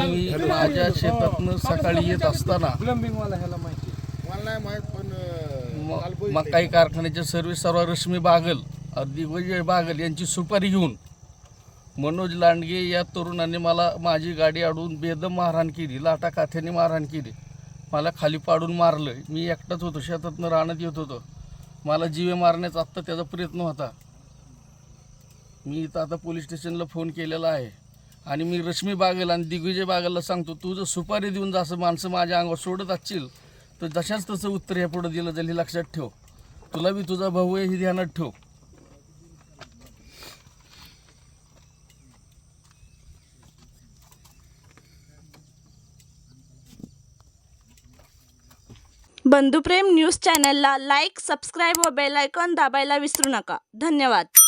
मी माझ्या शेतातनं सकाळी येत असताना मकाई कारखान्याचे सर्व्हिस सर्व रश्मी बागल दिग्विजय बागल यांची सुपारी घेऊन मनोज लांडगे या तरुणाने मला माझी गाडी अडवून बेदम मारहाण केली लाटा काथ्याने मारहाण केली मला खाली पाडून मारलं मी एकटाच होतो शेतातनं राहण्यात येत होतो मला जीवे मारण्याचा आत्ता त्याचा प्रयत्न होता मी इथं आता पोलीस स्टेशनला फोन केलेला आहे. आणि मी रश्मी बागेला आणि दिग्विजय बागेला सांगतो तू जर सुपारी देऊन जसं माणसं माझ्या अंगावर सोडत असशील तर जशाच तसं उत्तर हे पुढं दिलं जाईल हे लक्षात ठेव. तुला बी तुझा भाऊ आहे हे ध्यानात ठेव. बंधुप्रेम न्यूज चॅनलला लाईक सबस्क्राईब व बेल आयकॉन दाबायला विसरू नका. धन्यवाद.